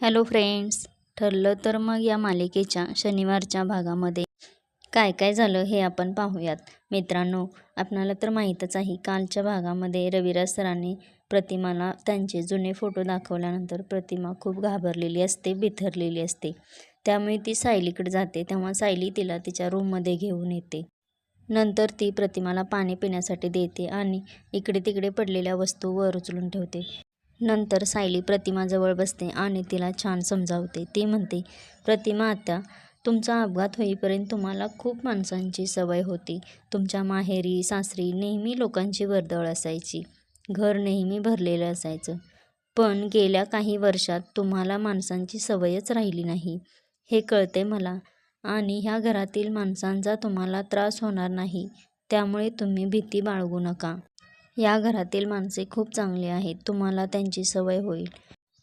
Hello friends ठरलं तर मग या मालिकेच्या शनिवारच्या भागामध्ये. काय काय झालं हे आपण पाहूयात. मित्रांनो आपणाला तर माहीतच आहे कालच्या भागामध्ये रविराज सरांनी प्रतिमाला त्यांचे जुने फोटो दाखवल्यानंतर प्रतिमा खूप घाबरलेली असते बिथरलेली असते. त्यामुळे ती सायलीकडे जाते तेव्हा सायली तिला तिच्या रूममध्ये घेऊन येते. नंतर ती प्रतिमाला पाणी पिण्यासाठी देते आणि इकडे तिकडे पडलेल्या वस्तू वर उचलून ठेवते. नंतर सायली प्रतिमाजवळ बसते आणि तिला छान समजावते. ती म्हणते प्रतिमा आत्या तुमचा अपघात होईपर्यंत तुम्हाला खूप माणसांची सवय होती. तुमच्या माहेरी सासरी नेहमी लोकांची वर्दळ असायची. घर नेहमी भरलेलं असायचं. पण गेल्या काही वर्षात तुम्हाला माणसांची सवयच राहिली नाही. हे कळते मला. आणि ह्या घरातील माणसांचा तुम्हाला त्रास होणार नाही. त्यामुळे तुम्ही भीती बाळगू नका. या घरातील माणसे खूप चांगली आहेत. तुम्हाला त्यांची सवय होईल.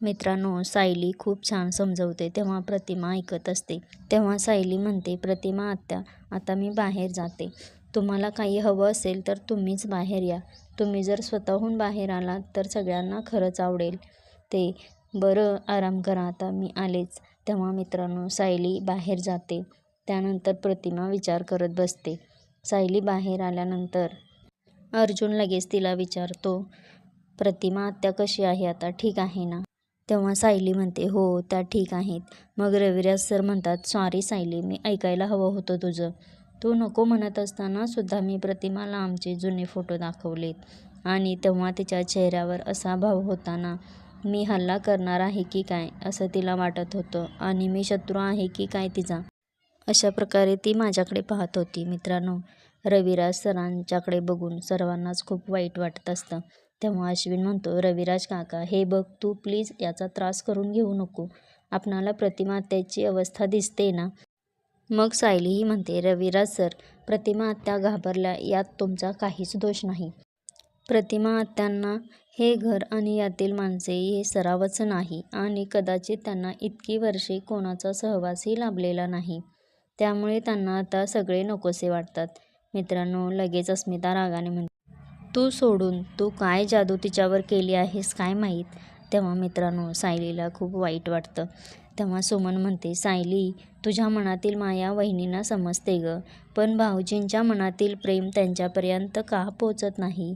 मित्रांनो सायली खूप छान समजवते तेव्हा प्रतिमा ऐकत असते. तेव्हा सायली म्हणते प्रतिमा आत्या आता मी बाहेर जाते. तुम्हाला काही हवं असेल तर तुम्हीच बाहेर या. तुम्ही जर स्वतःहून बाहेर आलात तर सगळ्यांना खरंच आवडेल. ते बरं आराम करा आता मी आलेच. तेव्हा मित्रांनो सायली बाहेर जाते. त्यानंतर प्रतिमा विचार करत बसते. सायली बाहेर आल्यानंतर अर्जुन लगेच तिला विचारतो प्रतिमा आत्या कशी आहे आता? ठीक आहे ना? तेव्हा सायली म्हणते हो त्या ठीक आहेत. मग रविराज सर म्हणतात सॉरी सायली मी ऐकायला हवं होतं तुझं. तू नको म्हणत असताना सुद्धा मी प्रतिमाला आमचे जुने फोटो दाखवलेत. आणि तेव्हा तिच्या चेहऱ्यावर असा भाव होताना मी हल्ला करणार आहे की काय? असं तिला वाटत होतं. आणि मी शत्रू आहे की काय तिचा? अशा प्रकारे ती माझ्याकडे पाहत होती मित्रांनो. रविराज सरांच्याकडे बघून सर्वांनाच खूप वाईट वाटत असतं. तेव्हा अश्विन म्हणतो रविराज काका हे बघ तू प्लीज याचा त्रास करून घेऊ नको. आपणाला प्रतिमात्याची अवस्था दिसते ना? मग सायलीही म्हणते रविराज सर प्रतिमा आत्या घाबरल्या यात तुमचा काहीच दोष नाही. प्रतिमा आत्यांना हे घर आणि यातील माणसे हे सरावच नाही आणि कदाचित त्यांना इतकी वर्षे कोणाचा सहवासही लाभलेला नाही. त्यामुळे त्यांना आता सगळे नकोसे वाटतात. मित्रांनो लगेच अस्मिता रागाने म्हणते तू सोडून तू काय जादू तिच्यावर केली आहेस काय माहीत? तेव्हा मित्रांनो सायलीला खूप वाईट वाटतं. तेव्हा सुमन म्हणते सायली तुझ्या मनातील माया वहिनींना समजते ग पण भाऊजींच्या मनातील प्रेम त्यांच्यापर्यंत का पोचत नाही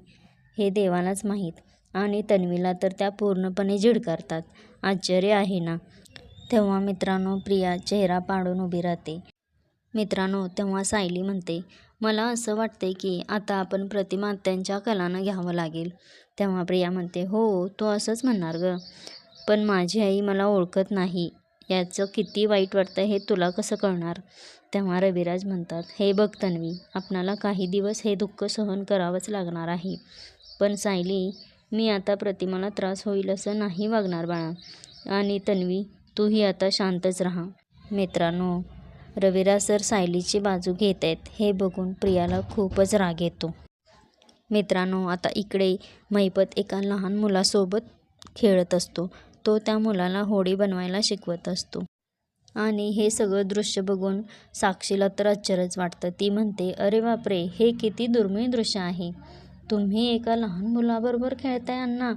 हे देवालाच माहीत आणि तन्वीला तर त्या पूर्णपणे झिडकारतात. आश्चर्य आहे ना? तेव्हा मित्रांनो प्रिया चेहरा पाडून उभी राहते. मित्रांनो तेव्हा सायली म्हणते मला असं वाटते की आता आपण प्रतिमा आत्यांच्या कलानं घ्यावं लागेल. तेव्हा प्रिया म्हणते हो तू असंच म्हणणार ग. पण माझी आई मला ओळखत नाही. याचं किती वाईट वाटतं हे तुला कसं कळणार? तेव्हा रविराज म्हणतात हे बघ तन्वी आपणाला काही दिवस हे दुःख सहन करावंच लागणार आहे. पण सायली मी आता प्रतिमाला त्रास होईल असं नाही वागणार बाळा. आणि तन्वी तूही आता शांतच राहा. मित्रांनो रविराज सर सायलीची बाजू घेत आहेत. हे बघून प्रियाला खूपच राग येतो. मित्रांनो आता इकडे मैपत एका लहान मुलासोबत खेळत असतो. तो त्या मुलाला होडी बनवायला शिकवत असतो. आणि हे सगळं दृश्य बघून साक्षीला तर आश्चर्यच वाटतं. ती म्हणते अरे बापरे हे किती दुर्मिळ दृश्य आहे. तुम्ही एका लहान मुलाबरोबर खेळताय अण्णा.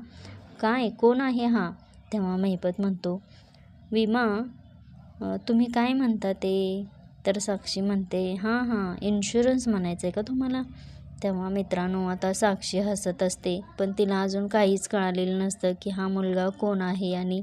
काय कोण आहे हा? तेव्हा महिपत म्हणतो विमा तुम्ही काय म्हणता ते? तर साक्षी म्हणते हां हां इन्शुरन्स म्हणायचं आहे का तुम्हाला? तेव्हा मित्रांनो आता साक्षी हसत असते पण तिला अजून काहीच कळालेलं नसतं की हा मुलगा कोण आहे आणि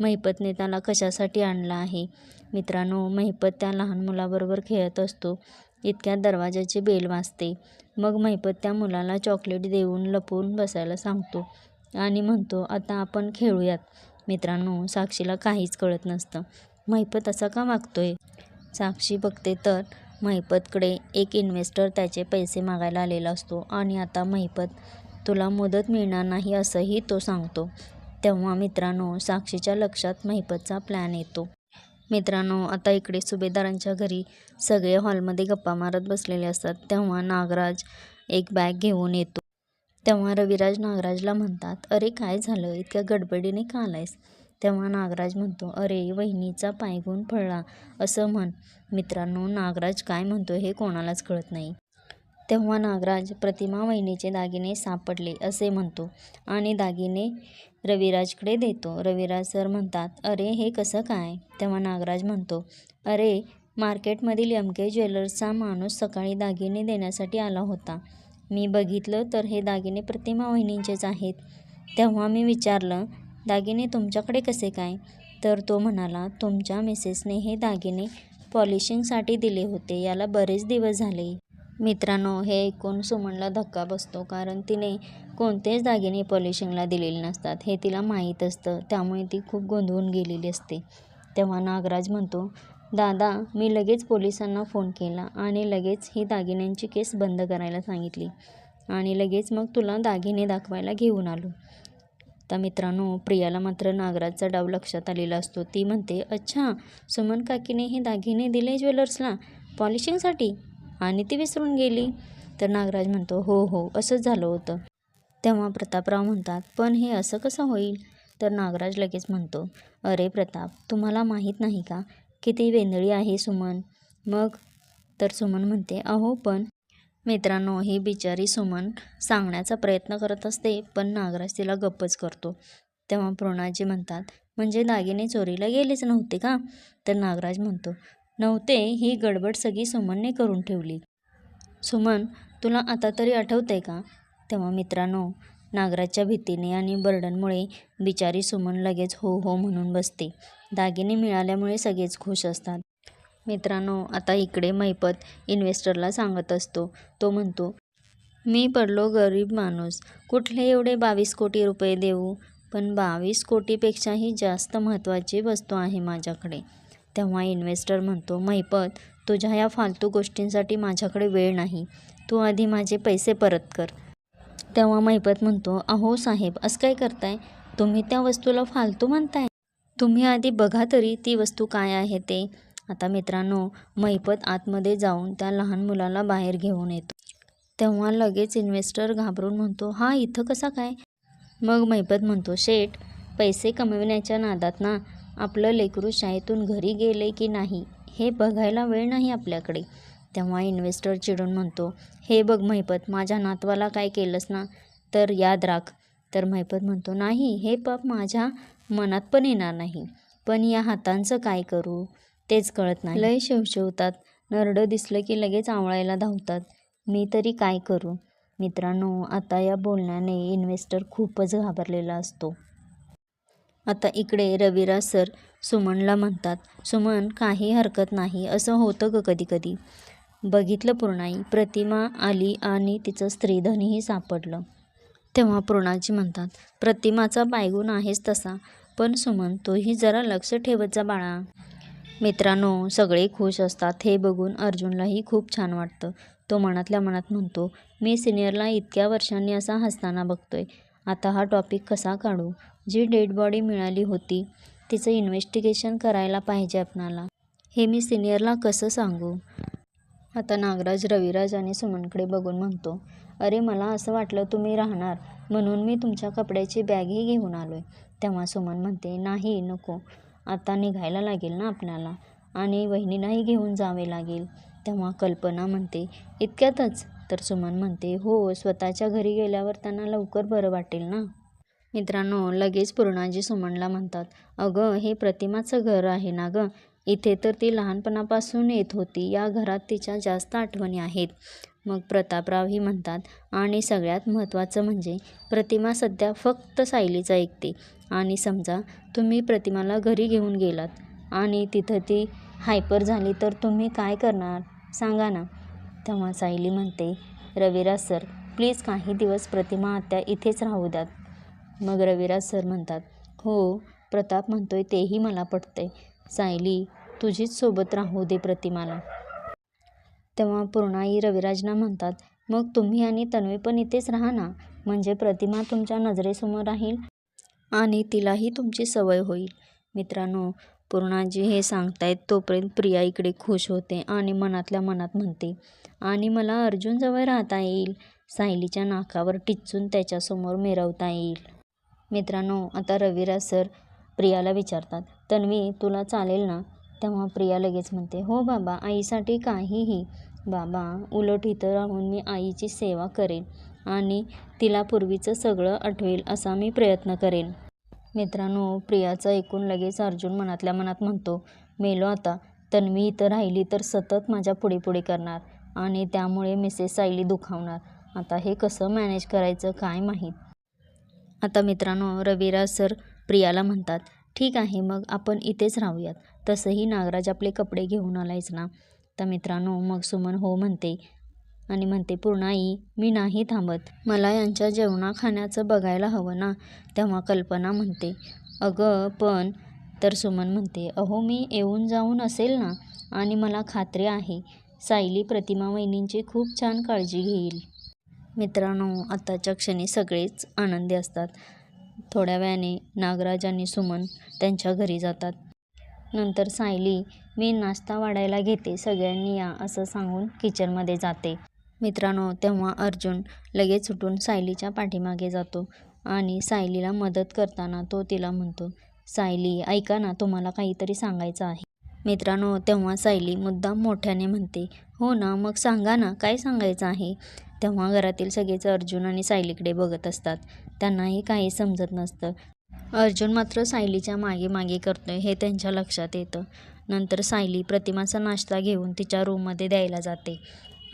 महिपतने त्याला कशासाठी आणला आहे. मित्रांनो महिपत त्या लहान मुलाबरोबर खेळत असतो इतक्या दरवाजाची बेल वाजते. मग महिपत त्या मुलाला चॉकलेट देऊन लपवून बसायला सांगतो आणि म्हणतो आता आपण खेळूयात. मित्रांनो साक्षीला काहीच कळत नसतं. महिपत असा का वागतोय साक्षी बघते तर महिपतकडे एक इन्व्हेस्टर त्याचे पैसे मागायला आलेला असतो आणि आता महिपत तुला मदत मिळणार नाही असंही तो सांगतो. तेव्हा मित्रांनो साक्षीच्या लक्षात महिपतचा प्लॅन येतो. मित्रांनो आता इकडे सुभेदारांच्या घरी सगळे हॉलमध्ये गप्पा मारत बसलेले असतात. तेव्हा नागराज एक बॅग घेऊन येतो. तेव्हा रविराज नागराजला म्हणतात अरे काय झालं? इतक्या गडबडीने का आलायस? तेव्हा नागराज म्हणतो अरे वहिनीचा पायगुण फळला असं म्हण. मित्रांनो नागराज काय म्हणतो हे कोणालाच कळत नाही. तेव्हा नागराज प्रतिमा वहिनीचे दागिने सापडले असे म्हणतो आणि दागिने रविराजकडे देतो. रविराज सर म्हणतात अरे हे कसं काय? तेव्हा नागराज म्हणतो अरे मार्केटमधील एम के ज्वेलर्सचा माणूस सकाळी दागिने देण्यासाठी आला होता. मी बघितलं तर हे दागिने प्रतिमा वहिनींचेच आहेत. तेव्हा मी विचारलं दागिने तुमच्याकडे कसे काय? तर तो म्हणाला तुमच्या मिसेसने हे दागिने पॉलिशिंगसाठी दिले होते. याला बरेच दिवस झाले. मित्रांनो हे ऐकून सुमनला धक्का बसतो कारण तिने कोणतेच दागिने पॉलिशिंगला दिलेले नसतात. हे तिला माहीत असतं. त्यामुळे ती खूप गोंधळून गेलेली असते. तेव्हा नागराज म्हणतो दादा मी लगेच पोलिसांना फोन केला आणि लगेच ही दागिन्यांची केस बंद करायला सांगितली आणि लगेच मग तुला दागिने दाखवायला घेऊन आलो. तर मित्रांनो प्रियाला मात्र नागराजचा डाव लक्षात आलेला असतो. ती म्हणते अच्छा सुमन काकीने हे दागिने दिले ज्वेलर्सला? पॉलिशिंगसाठी? आणि ती विसरून गेली. तर नागराज म्हणतो हो हो असंच झालं होतं. तेव्हा प्रतापराव म्हणतात पण हे असं कसं होईल? तर नागराज लगेच म्हणतो अरे प्रताप तुम्हाला माहीत नाही का? किती वेंदळी आहे सुमन. मग तर सुमन म्हणते अहो पण मित्रांनो ही बिचारी सुमन सांगण्याचा प्रयत्न करत असते पण नागराज तिला गप्पच करतो. तेव्हा प्रोणाजी म्हणतात म्हणजे दागिने चोरीला गेलेच नव्हते का? तर नागराज म्हणतो नव्हते ही गडबड सगळी सुमनने करून ठेवली. सुमन तुला आता तरी आठवते का? तेव्हा मित्रांनो नागराजच्या भीतीने आणि बर्डनमुळे बिचारी सुमन लगेच हो हो म्हणून बसते. दागिने मिळाल्यामुळे सगळेच खुश असतात. मित्रांनो आता इकडे मैपत इन्व्हेस्टरला सांगत असतो. तो म्हणतो मी पडलो गरीब माणूस. कुठले एवढे बावीस कोटी रुपये देऊ? पण बावीस कोटीपेक्षाही जास्त महत्त्वाची वस्तू आहे माझ्याकडे. तेव्हा इन्व्हेस्टर म्हणतो मैपत तुझ्या या फालतू गोष्टींसाठी माझ्याकडे वेळ नाही. तू आधी माझे पैसे परत कर. तेव्हा मैपत म्हणतो अहो साहेब असं काय करताय? तुम्ही त्या वस्तूला फालतू म्हणताय? तुम्ही आधी बघा तरी ती वस्तू काय आहे ते. आता मित्रांनो मैपत आतमध्ये जाऊन त्या लहान मुलाला बाहेर घेऊन येतो. तेव्हा लगेच इन्व्हेस्टर घाबरून म्हणतो हा इथं कसा काय? मग मैपत म्हणतो शेठ पैसे कमविण्याच्या नादात ना आपलं लेकरू शाळेतून घरी गेले की नाही हे बघायला वेळ नाही आपल्याकडे. तेव्हा इन्व्हेस्टर चिडून म्हणतो हे बघ मैपत माझ्या नातवाला काय केलंस ना तर याद राख. तर मैपत म्हणतो नाही हे पाप माझ्या मनात पण येणार नाही पण या हातांचं काय करू? तेच कळत नाही. लय शेवशेवतात नरडं दिसलं की लगेच आवळायला धावतात. मी तरी काय करू? मित्रांनो आता या बोलण्याने इन्व्हेस्टर खूपच घाबरलेला असतो. आता इकडे रविराज सर सुमनला म्हणतात सुमन काही हरकत नाही. असं होतं ग कधी कधी बघितलं पूर्णाई. प्रतिमा आली आणि तिचं स्त्रीधनही सापडलं. तेव्हा पूर्णाजी म्हणतात प्रतिमाचा बायगुण आहेच तसा. पण सुमन तोही जरा लक्ष ठेवत जा बाळा. मित्रांनो सगळे खुश असतात हे बघून अर्जुनलाही खूप छान वाटतं. तो मनातल्या मनात म्हणतो मी सिनियरला इतक्या वर्षांनी असा हसताना बघतोय. आता हा टॉपिक कसा काढू? जी डेड बॉडी मिळाली होती तिचं इन्व्हेस्टिगेशन करायला पाहिजे आपणाला. हे मी सिनियरला कसं सांगू? आता नागराज रविराज आणि सुमनकडे बघून म्हणतो अरे मला असं वाटलं तुम्ही राहणार म्हणून मी तुमच्या कपड्याची बॅगही घेऊन आलो आहे तेव्हा सुमन म्हणते नाही नको. आता निघायला लागेल ना आपल्याला. आणि वहिनीलाही घेऊन जावे लागेल. तेव्हा कल्पना म्हणते इतक्यातच. तर सुमन म्हणते हो स्वतःच्या घरी गेल्यावर त्यांना लवकर बरं वाटेल ना? मित्रांनो लगेच पूर्णाजी सुमनला म्हणतात अगं हे प्रतिमाचं घर आहे ना गं? इथे तर ती लहानपणापासून येत होती. या घरात तिच्या जास्त आठवणी आहेत. मग प्रतापरावही म्हणतात आणि सगळ्यात महत्त्वाचं म्हणजे प्रतिमा सध्या फक्त सायलीचं ऐकते. आणि समजा तुम्ही प्रतिमाला घरी घेऊन गेलात आणि तिथं ती हायपर झाली तर तुम्ही काय करणार? सांगा ना. तेव्हा सायली म्हणते रविराज सर प्लीज काही दिवस प्रतिमा आत्या इथेच राहू द्यात. मग रविराज सर म्हणतात हो प्रताप म्हणतोय तेही मला पटतंय. सायली तुझीच सोबत राहू दे प्रतिमाला. तेव्हा पूर्णाई रविराजना म्हणतात मग तुम्ही आणि तन्वी पण इथेच राहा ना? म्हणजे प्रतिमा तुमच्या नजरेसमोर राहील आणि तिलाही तुमची सवय होईल. मित्रांनो पूर्णाजी हे सांगतायत तोपर्यंत प्रिया इकडे खुश होते आणि मनातल्या मनात म्हणते आणि मला अर्जुनजवळ राहता येईल. सायलीच्या नाकावर टिचून त्याच्यासमोर मिरवता येईल. मित्रांनो आता रविराज सर प्रियाला विचारतात तन्वी तुला चालेल ना? तेव्हा प्रिया लगेच म्हणते हो बाबा आईसाठी काहीही. बाबा उलट इथं राहून मी आईची सेवा करेन आणि तिला पूर्वीचं सगळं आठवेल असा मी प्रयत्न करेन. मित्रांनो प्रियाचं ऐकून लगेच अर्जुन मनातल्या मनात म्हणतो मेलो आता. तन्वी इथं राहिली तर सतत माझ्या पुढे पुढे करणार आणि त्यामुळे मिसेस सायली दुखावणार. आता हे कसं मॅनेज करायचं काय माहीत? आता मित्रांनो रविराज सर प्रियाला म्हणतात ठीक आहे मग आपण इथेच राहूयात. तसंही नागराज आपले कपडे घेऊन आलायच ना? तर मित्रांनो मग सुमन हो म्हणते आणि म्हणते पूर्णाई मी नाही थांबत. मला यांच्या जेवणा खाण्याचं बघायला हवं ना? तेव्हा कल्पना म्हणते अगं पण तर सुमन म्हणते अहो मी येऊन जाऊन असेल ना आणि मला खात्री आहे. सायली प्रतिमा वहिनींची खूप छान काळजी घेईल. मित्रांनो आताच्या क्षणी सगळेच आनंदी असतात. थोड्या वेळाने नागराज आणि सुमन त्यांच्या घरी जातात. नंतर सायली मी नाश्ता वाढायला घेते सगळ्यांनी या असं सांगून किचनमध्ये जाते. मित्रांनो तेव्हा अर्जुन लगेच उठून सायलीच्या पाठीमागे जातो आणि सायलीला मदत करताना तो तिला म्हणतो सायली ऐका ना तुम्हाला काहीतरी सांगायचं आहे. मित्रांनो तेव्हा सायली मुद्दाम मोठ्याने म्हणते हो ना मग सांगा ना काय सांगायचं आहे? तेव्हा घरातील सगळेच अर्जुन आणि सायलीकडे बघत असतात. त्यांनाही काही समजत नसतं. अर्जुन मात्र सायलीच्या मागे मागे करतोय हे त्यांच्या लक्षात येतं. नंतर सायली प्रतिमाचा नाश्ता घेऊन तिच्या रूममध्ये द्यायला जाते.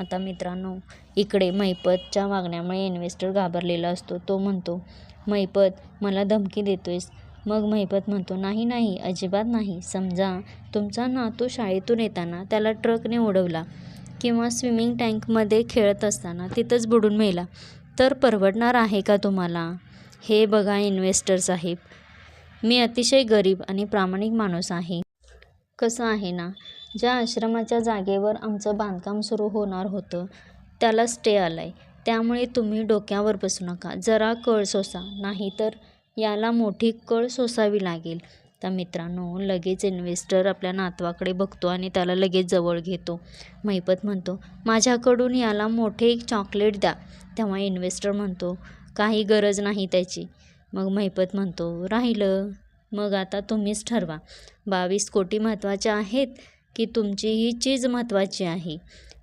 आता मित्रांनो इकडे मैपतच्या वागण्यामुळे इन्व्हेस्टर घाबरलेला असतो. तो म्हणतो मैपत मला धमकी देतोयस. मग महिपत म्हणतो नाही नाही अजिबात नाही. समजा तुमचा नातू शाळेतून येताना त्याला ट्रकने उडवला किंवा स्विमिंग टँकमध्ये खेळत असताना तिथंच बुडून मेला तर परवडणार आहे का तुम्हाला? हे बघा इन्व्हेस्टर साहेब मी अतिशय गरीब आणि प्रामाणिक माणूस आहे. कसं आहे ना? ज्या आश्रमाच्या जागेवर आमचं बांधकाम सुरू होणार होतं त्याला स्टे आला आहे त्यामुळे तुम्ही डोक्यावर बसू नका. जरा कळ सोसा. नाही तर याला मोठी कळ सोसावी लागेल. तर मित्रांनो लगेच इन्व्हेस्टर आपल्या नातवाकडे बघतो आणि त्याला लगेच जवळ घेतो. महिपत म्हणतो माझ्याकडून याला मोठे एक चॉकलेट द्या. तेव्हा इन्व्हेस्टर म्हणतो काही गरज नाही त्याची. मग महिपत म्हणतो राहिलं. मग आता तुम्हीच ठरवा. बावीस कोटी महत्त्वाचे आहेत की तुमची ही चीज महत्त्वाची आहे.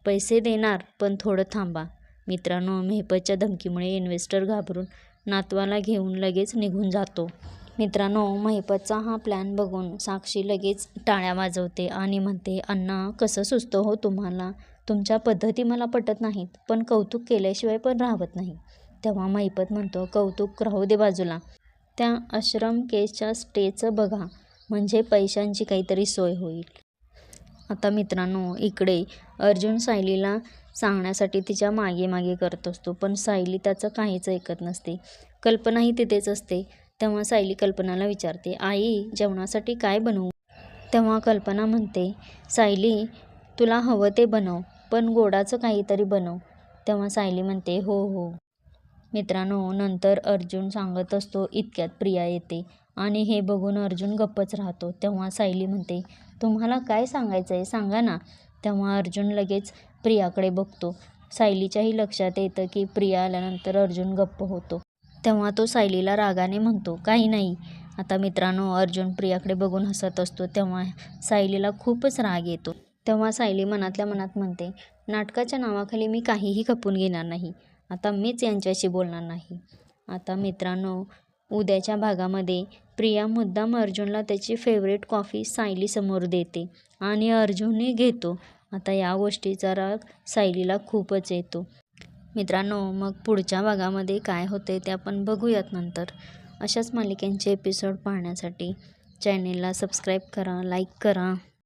पैसे देणार पण थोडं थांबा. मित्रांनो मेहपतच्या धमकीमुळे इन्व्हेस्टर घाबरून नातवाला घेऊन लगेच निघून जातो. मित्रांनो महिपतचा हा प्लॅन बघून साक्षी लगेच टाळ्या वाजवते आणि म्हणते अण्णा कसं सुचतं हो तुम्हाला? तुमच्या पद्धती मला पटत नाहीत पण कौतुक केल्याशिवाय पण राहत नाही. तेव्हा महिपत म्हणतो कौतुक राहू दे बाजूला. त्या आश्रम केसच्या स्टेचं बघा म्हणजे पैशांची काहीतरी सोय होईल. आता मित्रांनो इकडे अर्जुन सायलीला सांगण्यासाठी तिच्यामागे मागे करत असतो पण सायली त्याचं काहीच ऐकत नसते. कल्पनाही तिथेच असते. तेव्हा सायली कल्पनाला विचारते आई जेवणासाठी काय बनवू? तेव्हा कल्पना म्हणते सायली तुला हवं ते बनव पण गोडाचं काहीतरी बनव. तेव्हा सायली म्हणते हो हो. मित्रांनो नंतर अर्जुन सांगत असतो इतक्यात प्रिया येते आणि हे बघून अर्जुन गप्पच राहतो. तेव्हा सायली म्हणते तुम्हाला काय सांगायचं आहे सांगा ना. तेव्हा अर्जुन लगेच प्रियाकडे बघतो. सायलीच्याही लक्षात येतं की प्रिया आल्यानंतर अर्जुन गप्प होतो. तेव्हा तो सायलीला रागाने म्हणतो काही नाही. आता मित्रांनो अर्जुन प्रियाकडे बघून हसत असतो तेव्हा सायलीला खूपच राग येतो. तेव्हा सायली मनातल्या मनात म्हणते नाटकाच्या नावाखाली मी काहीही खपून घेणार नाही. आता मीच यांच्याशी बोलणार नाही. आता मित्रांनो उद्याच्या भागामध्ये प्रिया मुद्दाम अर्जुनला त्याची फेवरेट कॉफी सायलीसमोर देते आणि अर्जुनही घेतो. आता या गोष्टीचा राग सायलीला खूपच येतो. मित्रांनो मग पुढच्या भागामध्ये काय होते ते आपण बघूयात नंतर. अशाच मालिकांचे एपिसोड पाहण्यासाठी चॅनेलला सबस्क्राईब करा लाईक करा.